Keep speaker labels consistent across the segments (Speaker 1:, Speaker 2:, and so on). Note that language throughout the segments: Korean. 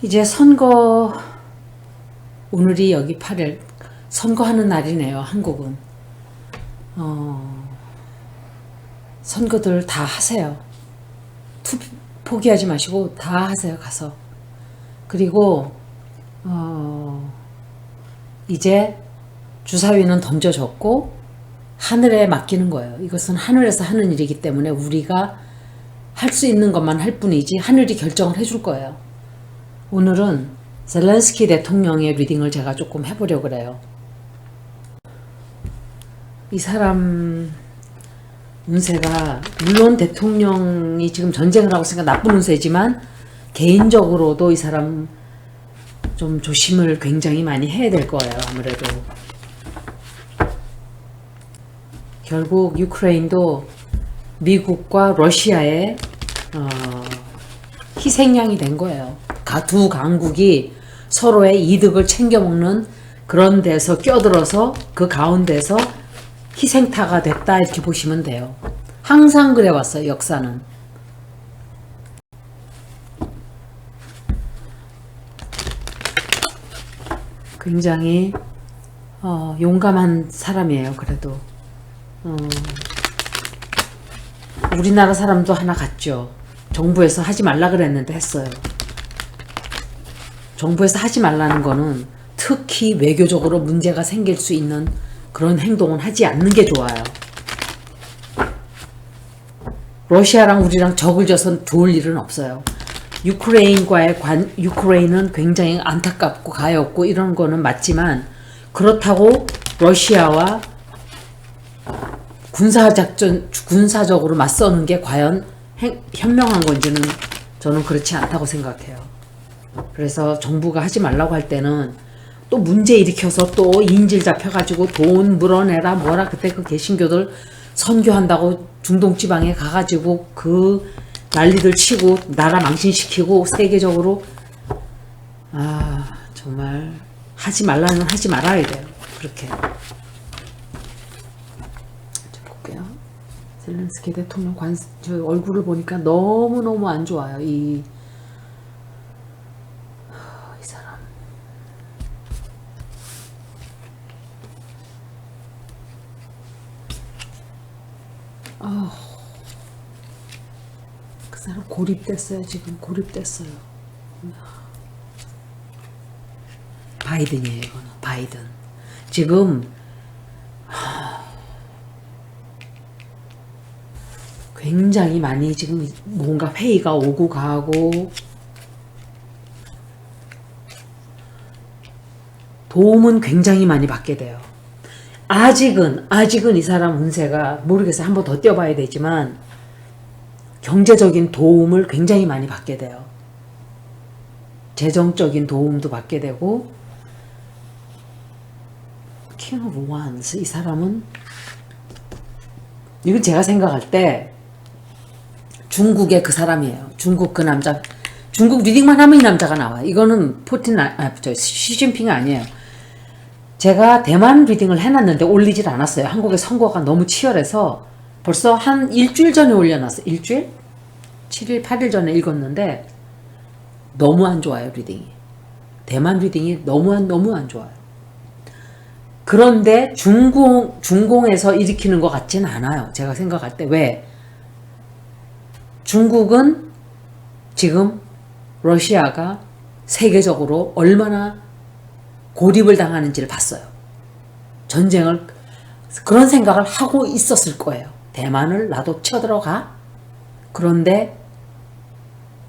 Speaker 1: 이제 선거 오늘이 여기 8일 선거하는 날이네요. 한국은 어, 선거들 다 하세요. 투 포기하지 마시고 다 하세요. 가서 그리고 어, 이제 주사위는 던져졌고 하늘에 맡기는 거예요. 이것은 하늘에서 하는 일이기 때문에 우리가 할 수 있는 것만 할 뿐이지 하늘이 결정을 해줄 거예요. 오늘은 젤렌스키 대통령의 리딩을 제가 조금 해보려고 그래요. 이 사람 운세가 물론 대통령이 지금 전쟁을 하고 있으니까 나쁜 운세지만 개인적으로도 이 사람 좀 조심을 굉장히 많이 해야 될 거예요. 아무래도 결국 유크레인도 미국과 러시아의 어, 희생양이 된 거예요. 가- 두 강국이 서로의 이득을 챙겨 먹는 그런 데서 껴들어서 그 가운데서 희생타가 됐다 이렇게 보시면 돼요. 항상 그래 왔어요. 역사는. 굉장히 어, 용감한 사람이에요. 그래도 어, 우리나라 사람도 하나 같죠. 정부에서 하지 말라 그랬는데 했어요. 정부에서 하지 말라는 거는 특히 외교적으로 문제가 생길 수 있는 그런 행동은 하지 않는 게 좋아요. 러시아랑 우리랑 적을 져서 좋을 일은 없어요. 유크레인과의 관, 유크레인은 굉장히 안타깝고 가엾고 이런 거는 맞지만 그렇다고 러시아와 군사작전, 군사적으로 맞서는 게 과연 행- 현명한 건지는 저는 그렇지 않다고 생각해요. 그래서 정부가 하지 말라고 할 때는 또 문제 일으켜서 또 인질 잡혀가지고 돈 물어내라 뭐라 그때 그 개신교들 선교한다고 중동 지방에 가가지고 그 난리들 치고 나라 망신시키고 세계적으로 아 정말 하지 말라는 하지 말아야 돼요. 그렇게. 자, 볼게요. 젤렌스키 대통령 관, 저 얼굴을 보니까 너무너무 안 좋아요. 이이 사람. 아, 그 사람 고립됐어요. 지금 고립됐어요. 바이든이에요. 이거는 바이든. 지금 하, 굉장히 많이 지금 뭔가 회의가 오고 가고 도움은 굉장히 많이 받게 돼요. 아직은 아직은 이 사람 운세가 모르겠어요. 한번 더 떼어봐야 되지만 경제적인 도움을 굉장히 많이 받게 돼요. 재정적인 도움도 받게 되고 킹 오브 완스 이 사람은 이건 제가 생각할 때 중국의 그 사람이에요. 중국 그 남자 중국 리딩만 하면 이 남자가 나와. 요 이거는 포틴 아, 아, 저 시진핑 아니에요. 제가 대만 리딩을 해놨는데 올리질 않았어요. 한국의 선거가 너무 치열해서 벌써 한 일주일 전에 올려놨어요. 일주일? 7일, 8일 전에 읽었는데 너무 안 좋아요, 리딩이. 대만 리딩이 너무 안, 너무 안 좋아요. 그런데 중공, 중공에서 일으키는 것 같지는 않아요. 제가 생각할 때. 왜? 중국은 지금 러시아가 세계적으로 얼마나 고립을 당하는지를 봤어요. 전쟁을 그런 생각을 하고 있었을 거예요. 대만을 나도 쳐들어가. 그런데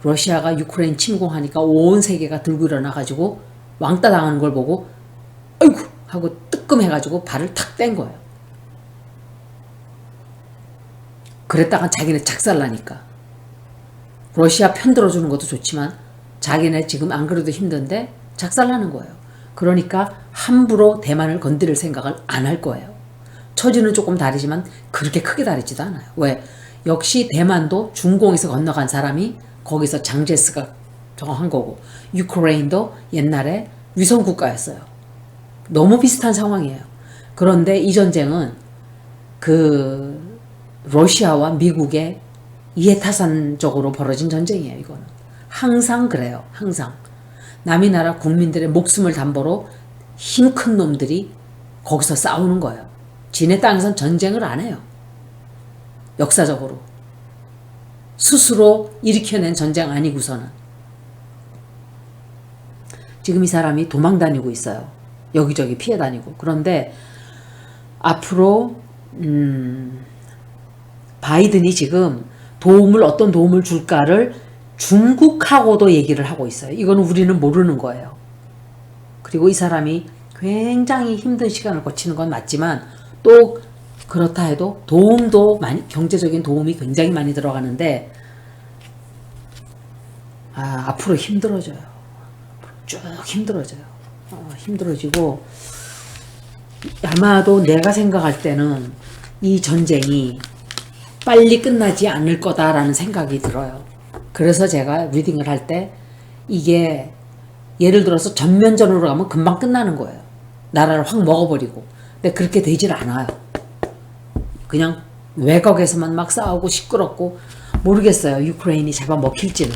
Speaker 1: 러시아가 유크레인 침공하니까 온 세계가 들고 일어나 가지고 왕따 당하는 걸 보고 아이고 하고 뜨끔해 가지고 발을 탁 뗀 거예요. 그랬다가 자기네 작살나니까 러시아 편 들어주는 것도 좋지만 자기네 지금 안 그래도 힘든데 작살나는 거예요. 그러니까 함부로 대만을 건드릴 생각을 안 할 거예요. 처지는 조금 다르지만 그렇게 크게 다르지도 않아요. 왜? 역시 대만도 중공에서 건너간 사람이 거기서 장제스가 정한 거고 유크레인도 옛날에 위성 국가였어요. 너무 비슷한 상황이에요. 그런데 이 전쟁은 그 러시아와 미국의 이해타산적으로 벌어진 전쟁이에요. 이거는 항상 그래요. 항상 남이 나라 국민들의 목숨을 담보로 힘 큰 놈들이 거기서 싸우는 거예요. 지네 땅에선 전쟁을 안 해요. 역사적으로. 스스로 일으켜낸 전쟁 아니고서는. 지금 이 사람이 도망 다니고 있어요. 여기저기 피해 다니고. 그런데 앞으로 음, 바이든이 지금 도움을 어떤 도움을 줄까를 중국하고도 얘기를 하고 있어요. 이건 우리는 모르는 거예요. 그리고 이 사람이 굉장히 힘든 시간을 거치는 건 맞지만 또 그렇다 해도 도움도 많이 경제적인 도움이 굉장히 많이 들어가는데 아, 앞으로 힘들어져요. 쭉 힘들어져요. 어, 힘들어지고 아마도 내가 생각할 때는 이 전쟁이 빨리 끝나지 않을 거다라는 생각이 들어요. 그래서 제가 리딩을 할 때 이게 예를 들어서 전면전으로 가면 금방 끝나는 거예요. 나라를 확 먹어버리고. 근데 그렇게 되질 않아요. 그냥 외곽에서만 막 싸우고 시끄럽고 모르겠어요. 유크레인이 잡아먹힐지는.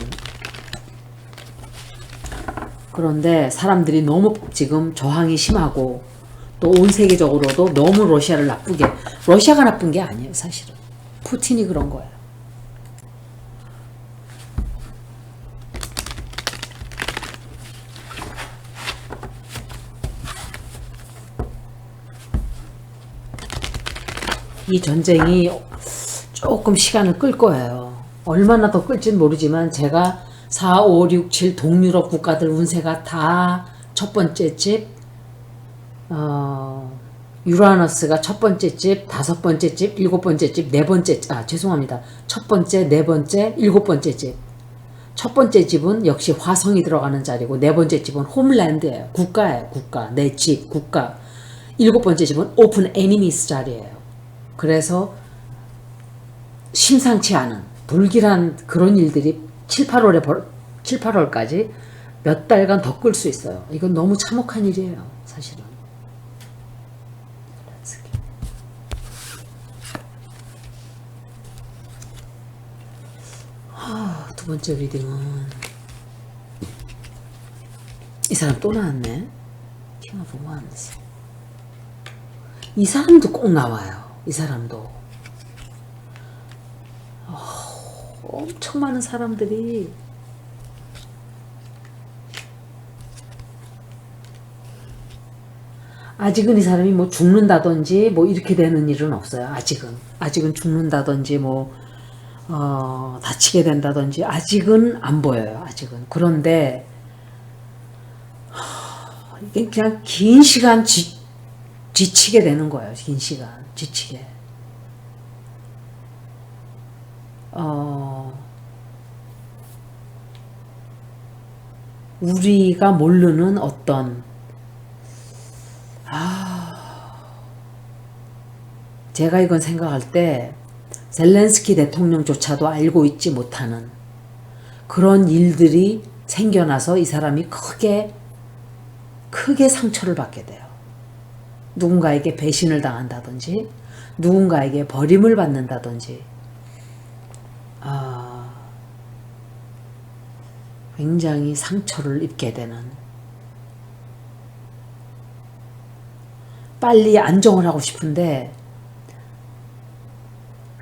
Speaker 1: 그런데 사람들이 너무 지금 저항이 심하고 또 온 세계적으로도 너무 러시아를 나쁘게 러시아가 나쁜 게 아니에요 사실은 푸틴이 그런 거예 이 전쟁이 조금 시간을 끌 거예요 얼마나 더 끌지는 모르지만 제가 4, 5, 6, 7 동유럽 국가들 운세가 다 첫 번째 집, 어, 유라너스가 첫 번째 집, 다섯 번째 집, 일곱 번째 집, 네 번째, 아, 죄송합니다. 첫 번째, 네 번째, 일곱 번째 집. 첫 번째 집은 역시 화성이 들어가는 자리고, 네 번째 집은 홈랜드예요. 국가예요, 국가. 내 집, 국가. 일곱 번째 집은 오픈 애니미스 자리예요. 그래서 심상치 않은 불길한 그런 일들이 7, 8월에 벌, 7, 8월까지 몇 달간 더 끌 수 있어요. 이건 너무 참혹한 일이에요, 사실은. 아, 두 번째 리딩은 이 사람 또 나왔네. 킹 오브 원스. 이 사람도 꼭 나와요. 이 사람도. 어, 엄청 많은 사람들이 아직은 이 사람이 뭐 죽는다든지 뭐 이렇게 되는 일은 없어요. 아직은 아직은 죽는다든지 뭐 어, 다치게 된다든지 아직은 안 보여요. 아직은 그런데 하, 이게 그냥 긴 시간 지, 지치게 되는 거예요. 긴 시간 지치게. 어, 우리가 모르는 어떤 제가 이건 생각할 때 젤렌스키 대통령조차도 알고 있지 못하는 그런 일들이 생겨나서 이 사람이 크게 크게 상처를 받게 돼요. 누군가에게 배신을 당한다든지 누군가에게 버림을 받는다든지 아, 굉장히 상처를 입게 되는 빨리 안정을 하고 싶은데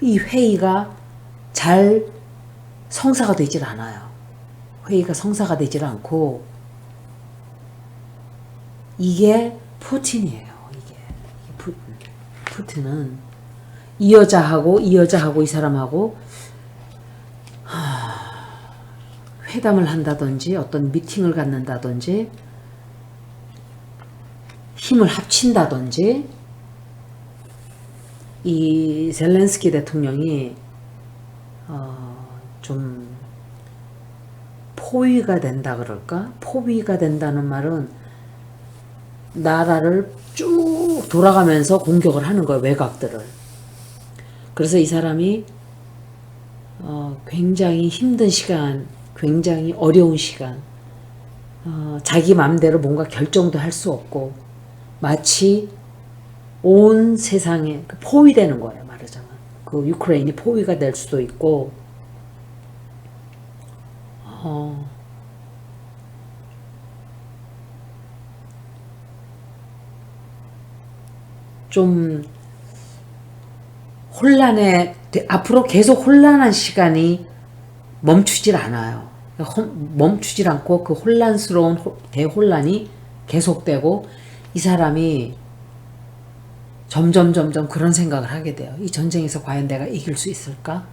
Speaker 1: 이 회의가 잘 성사가 되질 않아요. 회의가 성사가 되질 않고 이게 푸틴이에요. 푸틴은 이 여자하고 이 여자하고 이 사람하고 회담을 한다든지 어떤 미팅을 갖는다든지 힘을 합친다든지 이 젤렌스키 대통령이 어, 좀 포위가 된다 그럴까? 포위가 된다는 말은 나라를 쭉 돌아가면서 공격을 하는 거예요. 외곽들을. 그래서 이 사람이 어, 굉장히 힘든 시간, 굉장히 어려운 시간, 어, 자기 마음대로 뭔가 결정도 할 수 없고 마치 온 세상에 그 포위되는 거예요, 말하자면. 그 유크레인이 포위가 될 수도 있고, 어, 좀 혼란에 앞으로 계속 혼란한 시간이 멈추질 않아요. 혼- 멈추질 않고 그 혼란스러운 호- 대혼란이 계속되고 이 사람이 점점 점점 그런 생각을 하게 돼요. 이 전쟁에서 과연 내가 이길 수 있을까?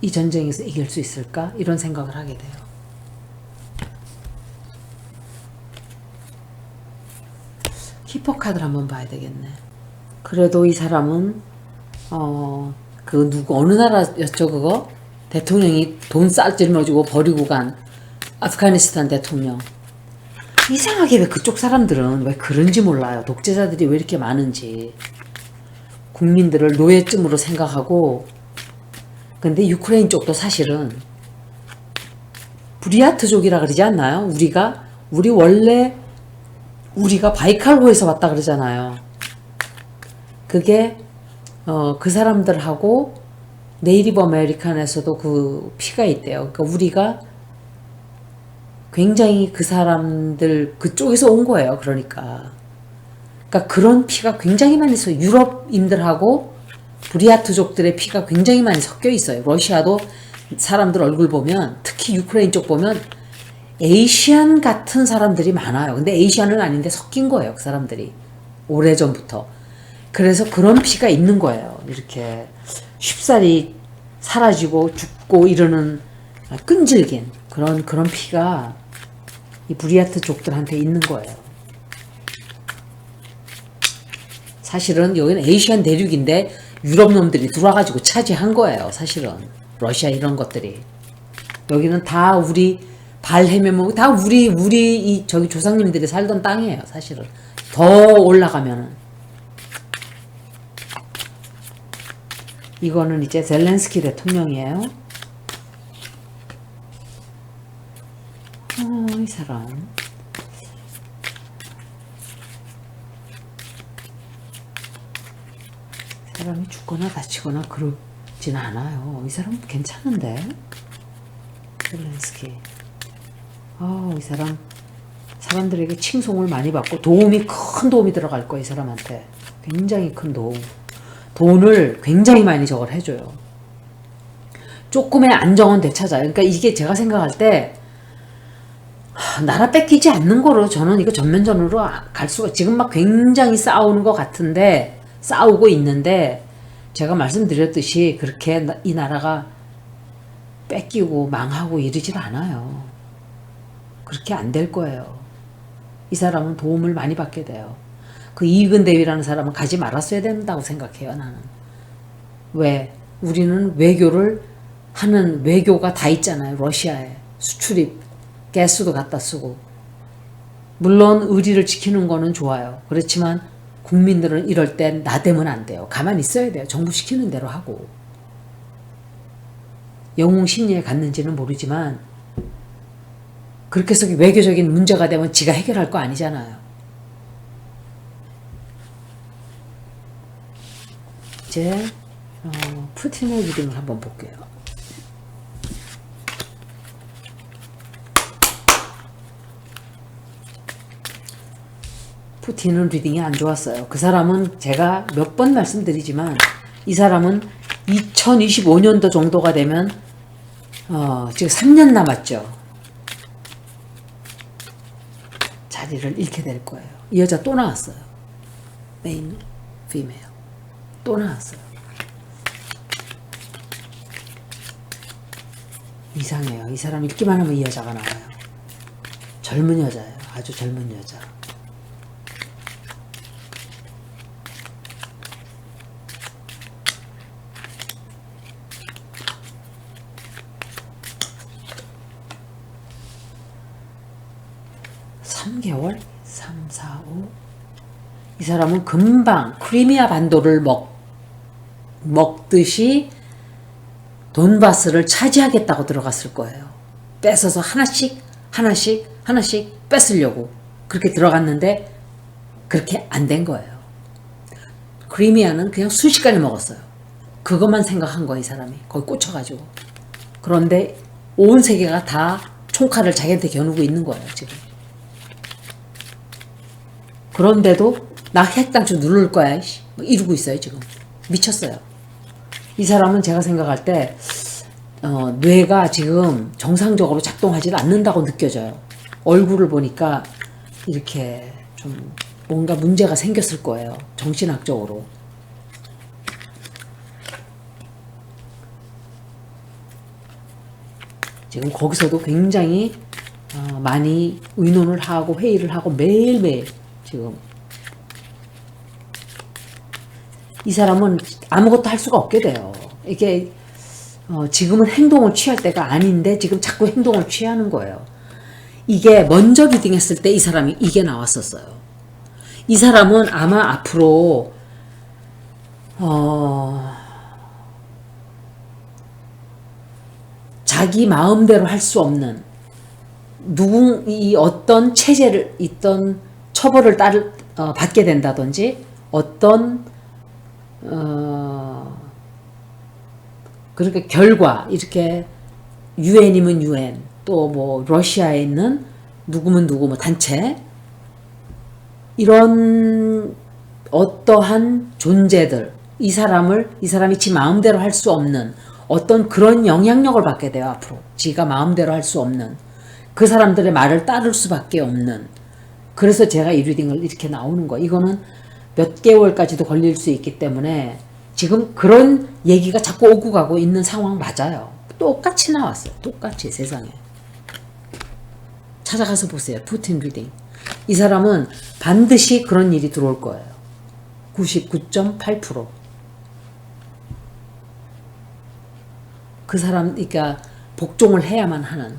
Speaker 1: 이 전쟁에서 이길 수 있을까? 이런 생각을 하게 돼요. 히퍼 카드를 한번 봐야 되겠네. 그래도 이 사람은 어 그 누구 어느 나라였죠 그거? 대통령이 돈 쌀질머지고 버리고 간 아프가니스탄 대통령. 이상하게 왜 그쪽 사람들은 왜 그런지 몰라요. 독재자들이 왜 이렇게 많은지. 국민들을 노예쯤으로 생각하고. 근데 유크레인 쪽도 사실은 브리아트족이라 그러지 않나요? 우리가 우리 원래 우리가 바이칼호에서 왔다 그러잖아요. 그게 어, 그 사람들하고 네이티브 아메리칸에서도 그 피가 있대요. 그러니까 우리가 굉장히 그 사람들 그쪽에서 온 거예요. 그러니까. 그러니까 그런 피가 굉장히 많이 있어요. 유럽인들하고 브리아트족들의 피가 굉장히 많이 섞여 있어요. 러시아도 사람들 얼굴 보면 특히 유크레인 쪽 보면 에이시안 같은 사람들이 많아요. 근데 에이시안은 아닌데 섞인 거예요. 그 사람들이. 오래전부터. 그래서 그런 피가 있는 거예요. 이렇게 쉽사리 사라지고 죽고 이러는 끈질긴 그런 그런 피가 이 브리아트 족들한테 있는 거예요. 사실은 여기는 에이시안 대륙인데 유럽 놈들이 들어와가지고 차지한 거예요. 사실은 러시아 이런 것들이 여기는 다 우리 발 헤매면 다 우리 우리 이 저기 조상님들이 살던 땅이에요. 사실은 더 올라가면은 이거는 이제 젤렌스키 대통령이에요. 어, 이 사람. 사람이 죽거나 다치거나 그러진 않아요. 이 사람 괜찮은데? 젤렌스키. 아, 이 사람 사람들에게 칭송을 많이 받고 도움이 큰 도움이 들어갈 거야, 이 사람한테. 굉장히 큰 도움. 돈을 굉장히 많이 저걸 해줘요. 조금의 안정은 되찾아요. 그러니까 이게 제가 생각할 때 하, 나라 뺏기지 않는 거로 저는 이거 전면전으로 아, 갈 수가 지금 막 굉장히 싸우는 것 같은데 싸우고 있는데 제가 말씀드렸듯이 그렇게 나- 이 나라가 뺏기고 망하고 이러질 않아요. 그렇게 안 될 거예요. 이 사람은 도움을 많이 받게 돼요. 그 이익은 대위라는 사람은 가지 말았어야 된다고 생각해요, 나는. 왜? 우리는 외교를 하는 외교가 다 있잖아요, 러시아에. 수출입, 가스도 갖다 쓰고. 물론 의리를 지키는 거는 좋아요. 그렇지만 국민들은 이럴 땐 나대면 안 돼요. 가만히 있어야 돼요. 정부 시키는 대로 하고. 영웅 심리에 갔는지는 모르지만 그렇게 해서 외교적인 문제가 되면 지가 해결할 거 아니잖아요. 이제 어, 푸틴의 리딩을 한번 볼게요. 푸틴은 리딩이 안 좋았어요. 그 사람은 제가 몇 번 말씀드리지만 이 사람은 2025년도 정도가 되면 어, 지금 3년 남았죠. 자리를 잃게 될 거예요. 이 여자 또 나왔어요. 메인 피메일 또 나왔어요. 이상해요. 이 사람 읽기만 하면 이 여자가 나와요. 젊은 여자예요. 아주 젊은 여자. 삼개월 3, 4, 5. 이 사람은 금방 크리미아 반도를 먹, 먹듯이 돈바스를 차지하겠다고 들어갔을 거예요. 뺏어서 하나씩, 하나씩, 하나씩 뺏으려고 그렇게 들어갔는데 그렇게 안 된 거예요. 크리미아는 그냥 순식간에 먹었어요. 그것만 생각한 거예요, 이 사람이. 거기 꽂혀가지고. 그런데 온 세계가 다 총칼을 자기한테 겨누고 있는 거예요, 지금. 그런데도 나 핵단추 누를 거야. 뭐 이러고 있어요, 지금. 미쳤어요. 이 사람은 제가 생각할 때, 어, 뇌가 지금 정상적으로 작동하지 않는다고 느껴져요. 얼굴을 보니까 이렇게 좀 뭔가 문제가 생겼을 거예요. 정신학적으로. 지금 거기서도 굉장히 어, 많이 의논을 하고 회의를 하고 매일매일 지금 이 사람은 아무것도 할 수가 없게 돼요. 이게 어, 지금은 행동을 취할 때가 아닌데 지금 자꾸 행동을 취하는 거예요. 이게 먼저 리딩했을 때 이 사람이 이게 나왔었어요. 이 사람은 아마 앞으로 어, 자기 마음대로 할 수 없는 누군 이 어떤 체제를 있던 처벌을 따를 어, 받게 된다든지 어떤 어 그렇게 결과 이렇게 유엔이면 유엔 또뭐 러시아에 있는 누구면 누구 뭐 단체 이런 어떠한 존재들 이 사람을 이 사람이 지 마음대로 할 수 없는 어떤 그런 영향력을 받게 돼요 앞으로. 지가 마음대로 할 수 없는 그 사람들의 말을 따를 수밖에 없는 그래서 제가 이 리딩을 이렇게 나오는 거. 이거는 몇 개월까지도 걸릴 수 있기 때문에 지금 그런 얘기가 자꾸 오고 가고 있는 상황 맞아요. 똑같이 나왔어요. 똑같이 세상에. 찾아가서 보세요. 푸틴 리딩. 이 사람은 반드시 그런 일이 들어올 거예요. 99.8%. 그 사람, 그러니까 복종을 해야만 하는,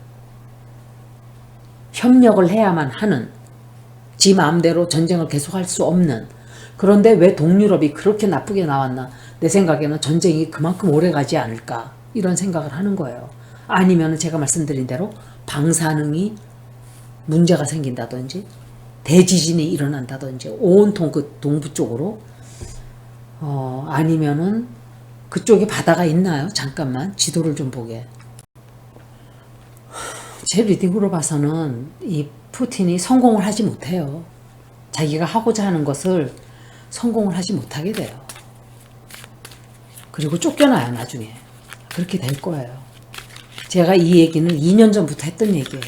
Speaker 1: 협력을 해야만 하는, 지 마음대로 전쟁을 계속할 수 없는. 그런데 왜 동유럽이 그렇게 나쁘게 나왔나? 내 생각에는 전쟁이 그만큼 오래 가지 않을까? 이런 생각을 하는 거예요. 아니면 제가 말씀드린 대로 방사능이 문제가 생긴다든지 대지진이 일어난다든지 온통 그 동부 쪽으로 어 아니면은 그쪽에 바다가 있나요? 잠깐만 지도를 좀 보게. 제 리딩으로 봐서는 이 푸틴이 성공을 하지 못해요. 자기가 하고자 하는 것을 성공을 하지 못하게 돼요. 그리고 쫓겨나요 나중에. 그렇게 될 거예요. 제가 이 얘기는 2년 전부터 했던 얘기예요.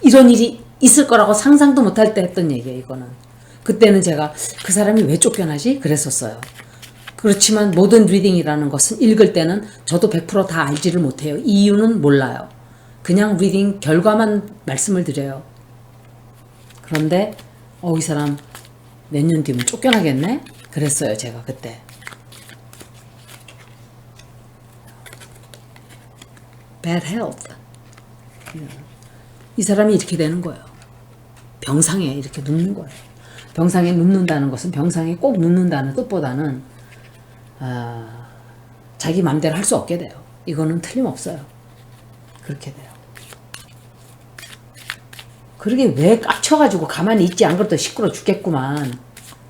Speaker 1: 이런 일이 있을 거라고 상상도 못할 때 했던 얘기예요, 이거는. 그때는 제가 그 사람이 왜 쫓겨나지? 그랬었어요. 그렇지만 모든 리딩이라는 것은 읽을 때는 저도 100%다 알지를 못해요. 이유는 몰라요. 그냥 리딩 결과만 말씀을 드려요. 그런데 어, 이 사람 몇 년 뒤면 쫓겨나겠네? 그랬어요, 제가 그때. bad health. 이 사람이 이렇게 되는 거예요. 병상에 이렇게 눕는 거예요. 병상에 눕는다는 것은 병상에 꼭 눕는다는 뜻보다는 아, 자기 마음대로 할 수 없게 돼요. 이거는 틀림없어요. 그렇게 돼요. 그러게 왜 깝쳐가지고 가만히 있지 안 그래도 시끄러 죽겠구만.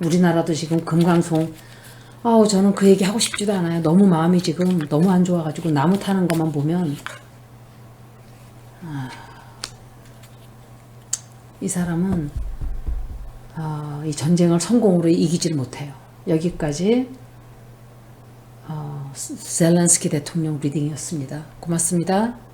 Speaker 1: 우리나라도 지금 금강송 아우 저는 그 얘기 하고 싶지도 않아요. 너무 마음이 지금 너무 안 좋아가지고 나무 타는 것만 보면 아, 이 사람은 아, 이 전쟁을 성공으로 이기질 못해요. 여기까지 어, 셀렌스키 대통령 리딩이었습니다. 고맙습니다.